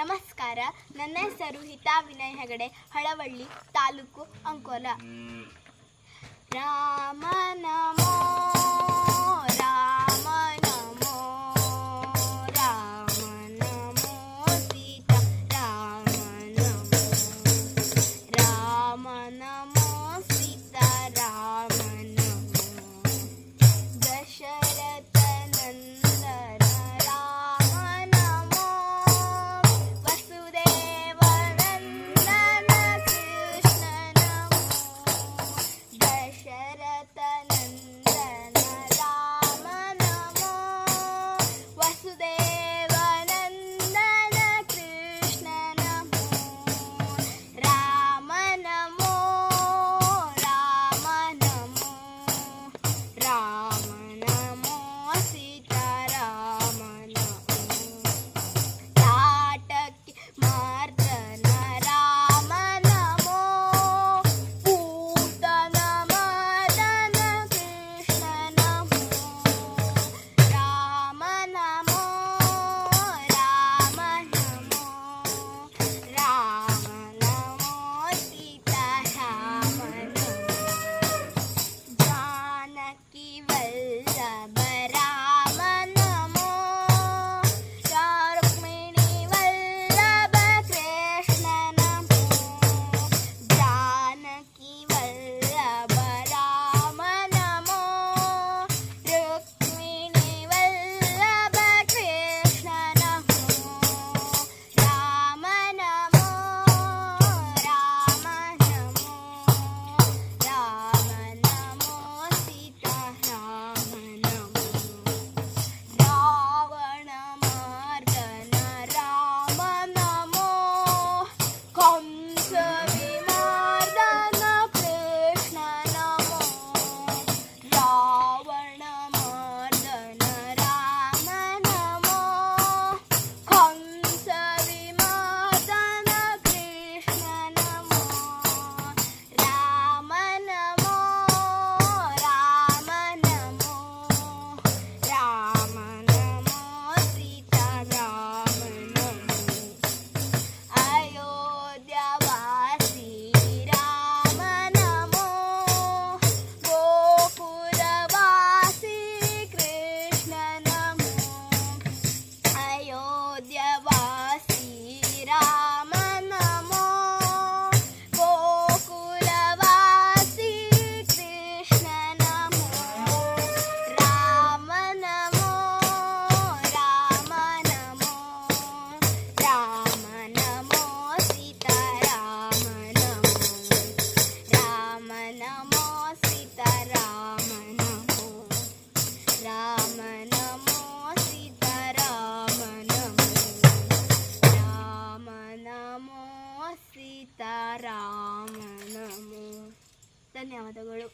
ನಮಸ್ಕಾರ. ನನ್ನ ಹೆಸರು ಹಿತಾ ವಿನಯ್ ಹೆಗಡೆ ಹಳವಳ್ಳಿ ತಾಲೂಕು ಅಂಕೋಲ. ರಾಮನಾ ಸೀತಾರಾಮ ನಮೋ ಧನ್ಯವಾದಗಳು.